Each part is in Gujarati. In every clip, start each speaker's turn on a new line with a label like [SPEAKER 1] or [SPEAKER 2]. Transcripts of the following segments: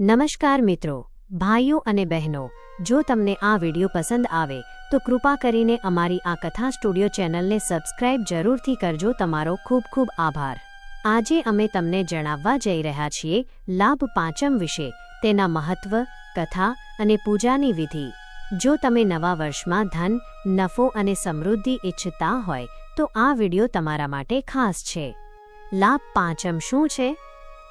[SPEAKER 1] નમસ્કાર મિત્રો, ભાઈઓ અને બહેનો, જો તમને આ વીડિયો પસંદ આવે, તો કૃપા કરીને અમારી આ કથા સ્ટુડિયો ચેનલને સબસ્ક્રાઇબ જરૂરથી કરજો. તમારો ખૂબ ખૂબ આભાર. આજે અમે તમને જણાવવા જઈ રહ્યા છીએ લાભ પાંચમ વિશે, તેના મહત્વ, કથા અને પૂજાની વિધિ. જો તમે નવા વર્ષમાં ધન, નફો અને સમૃદ્ધિ ઈચ્છતા હોય, તો આ વીડિયો તમારા માટે ખાસ છે. લાભ પાંચમ શું છે?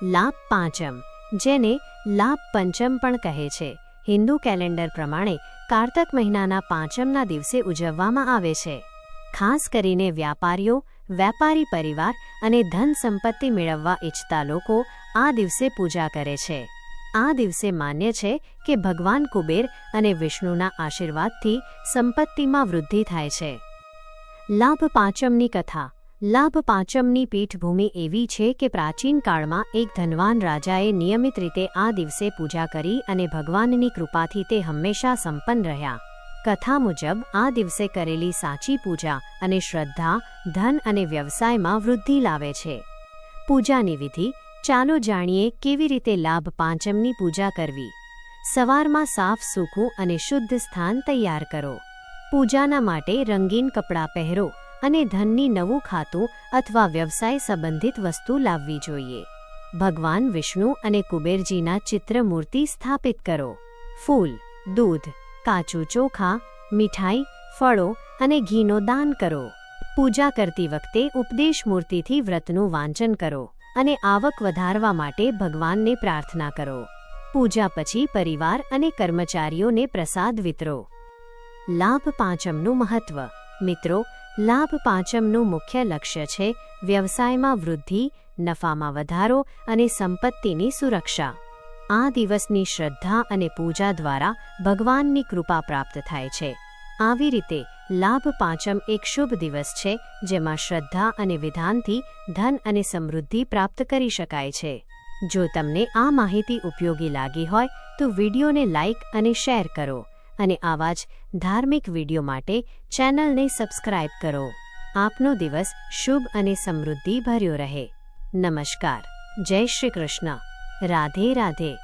[SPEAKER 1] લાભ પાંચમ જેને લાભ પંચમ પણ કહે છે. હિન્દુ કેલેન્ડર પ્રમાણે કારતક મહિનાના પાંચમના દિવસે ઉજવવામાં આવે છે. ખાસ કરીને વ્યાપારીઓ, વેપારી પરિવાર અને ધન સંપત્તિ મેળવવા ઈચ્છતા લોકો આ દિવસે પૂજા કરે છે. આ દિવસે માન્ય છે કે ભગવાન કુબેર અને વિષ્ણુના આશીર્વાદથી સંપત્તિમાં વૃદ્ધિ થાય છે. લાભ પાંચમની કથા. લાભ પાંચમની પીઠભૂમિ એવી છે કે પ્રાચીન કાળમાં એક ધનવાન રાજાએ નિયમિત રીતે આ દિવસે પૂજા કરી અને ભગવાનની કૃપાથી તે હંમેશા સંપન્ન રહ્યા. કથા મુજબ, આ દિવસે કરેલી સાચી પૂજા અને શ્રદ્ધા, ધન અને વ્યવસાયમાં વૃદ્ધિ લાવે છે. પૂજાની વિધિ, ચાલો જાણીએ કેવી રીતે લાભ પાંચમની પૂજા કરવી. સવારમાં સાફ સૂકું અને શુદ્ધ સ્થાન તૈયાર કરો. પૂજાના માટે રંગીન કપડાં પહેરો. અને ધનની નવું ખાતું અથવા વ્યવસાય સંબંધિત વસ્તુ લાવવી જોઈએ. ભગવાન વિષ્ણુ અને કુબેરજીના ચિત્ર સ્થાપિત કરો. ફૂલ, દૂધ, કાચું ચોખા, મીઠાઈ, ફળો અને ઘીનો દાન કરો. પૂજા કરતી વખતે ઉપદેશ મૂર્તિથી વ્રતનું વાંચન કરો અને આવક વધારવા માટે ભગવાનને પ્રાર્થના કરો. પૂજા પછી પરિવાર અને કર્મચારીઓને પ્રસાદ વિતરો. લાભ પાંચમનું મહત્વ. મિત્રો લાભ પાંચમનું મુખ્ય લક્ષ્ય છે વ્યવસાયમાં વૃદ્ધિ, નફામાં વધારો અને સંપત્તિની સુરક્ષા. આ દિવસની શ્રદ્ધા અને પૂજા દ્વારા ભગવાનની કૃપા પ્રાપ્ત થાય છે. આવી રીતે લાભ પાંચમ એક શુભ દિવસ છે જેમાં શ્રદ્ધા અને વિધાનથી ધન અને સમૃદ્ધિ પ્રાપ્ત કરી શકાય છે. જો તમને આ માહિતી ઉપયોગી લાગી હોય તો વિડીયોને લાઇક અને શેર કરો. અને આવા જ ધાર્મિક વીડિયો માટે ચેનલને સબસ્ક્રાઇબ કરો. આપનો દિવસ શુભ અને સમૃદ્ધિ ભર્યો રહે. નમસ્કાર. જય શ્રી કૃષ્ણ. રાધે રાધે.